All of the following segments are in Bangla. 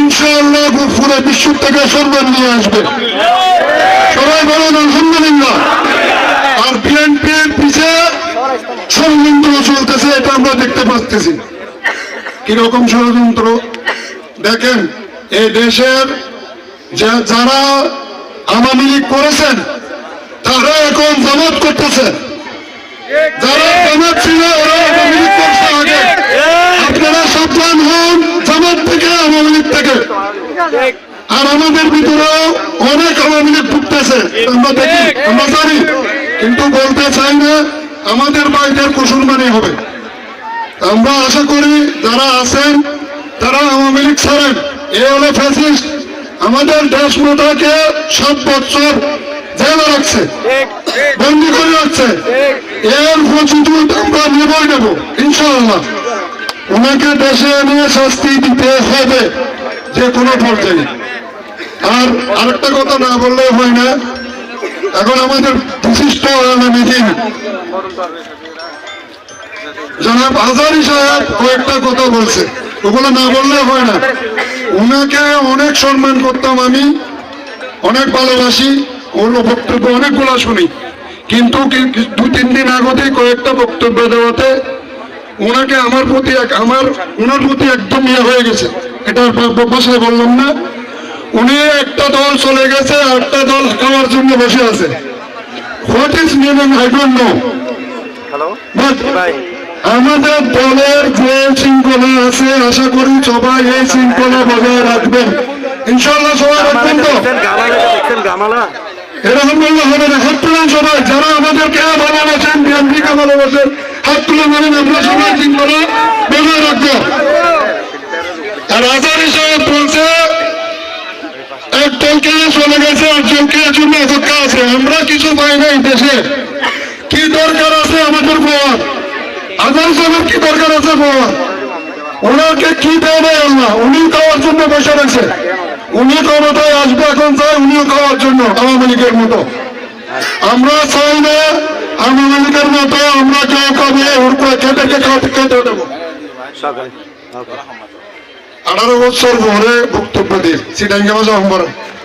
ইনশাআল্লাহ পুরো বিশ্ব থেকে সম্মান নিয়ে আসবে। সবাই বলেন, আলহামদুলিল্লাহ। আর বিএনপির পিছে ষড়যন্ত্র চলতেছে, এটা আমরা দেখতে পাচ্ছি কীরকম ষড়যন্ত্র? দেখেন, এই দেশের যারা আওয়ামী লীগ করেছেন তারা এখন জামাত করতেছে যারা জামাত ছিল ওরা আওয়ামী লীগ করছে আগে আপনারা সাবধান হন জামাত থেকে আওয়ামী লীগ থেকে আর আমাদের ভিতরেও অনেক আওয়ামী লীগ ঢুকতেছে আমরা দেখি আমরা জানি কিন্তু বলতে চাই না আমাদের বাইরের কুসুরমানি হবে। আমরা আশা করি যারা আছেন তারা আওয়ামী লীগ ছাড়েন। এ হলো ফ্যাসিস্ট আমাদের দেশ মাতাকে সাত বছর জেলে রাখছে বন্দি করে রাখছে। এর প্রস্তুত আমরা নেবই নেব ইনশাআল্লাহ। ওনাকে দেশে এনে শাস্তি দিতে হবে যে কোনো পর্যায়ে। আর আরেকটা কথা না বললে হয় না। এখন আমাদের বিশিষ্ট আলমিদিন জনাব হাজারি সাহেব কয়েকটা কথা বলছে। ওগুলো না বললে হয় না। ওনাকে অনেক সম্মান করতাম আমি, অনেক ভালোবাসি, ওর বক্তব্য অনেকগুলো শুনি। কিন্তু দু তিন দিন আগতেই কয়েকটা বক্তব্য দেওয়াতে ওনাকে আমার প্রতি আমার ওনার প্রতি একদম ইয়ে হয়ে গেছে। এটা বললাম না। উনি একটা দল চলে গেছে একটা দল খাওয়ার জন্য বসে আছে। What is meaning I don't know আমাদের দলের যে শৃঙ্খলা আছে আশা করি সবাই এই শৃঙ্খলা বজায় রাখবেন। ইনশাল্লাহ সবাই রাখবেন তো? এরকম বললে হবে না। হাত তুলেন সবাই। যারা আমাদেরকে ভালোবাসেন বিএনপিকে ভালোবাসেন হাত তুলে বলেন আমরা সবাই শৃঙ্খলা বজায় রাখব আর আজারি সাহেব বলছে এক দলকে চলে গেছে আর জনকে জন্য অপেক্ষা আছে? আমরা কিছু পাই নাই দেশে। কি দরকার আছে আমাদের পাওয়ার? আজার সাহেবের কি দরকার আছে পাওয়ার? ওনাকে কি দেবে আল্লাহ? উনি খাওয়ার জন্য বসে রয়েছে। উনি ক্ষমতায় আসবে এখন চাই উনিও খাওয়ার জন্য আওয়ামী লীগের মতো। আমরা চাই না আওয়ামী লীগের মতো আমরা কেউ করে খেতে খেতে খেতে দেবো। আঠারো বছর পরে বক্তব্য দিয়ে সিটাঙ্গে মাসে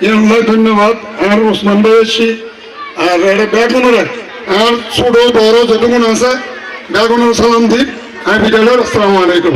ইয়াল্লাহ ধন্যবাদ আর ওসমান ভাই এসছি আর এটা বেগুনের আর ছোট বড় যতক্ষণ আছে বেগুনের সালাম দিই আমি বিদ্যালয়ের আসসালামু আলাইকুম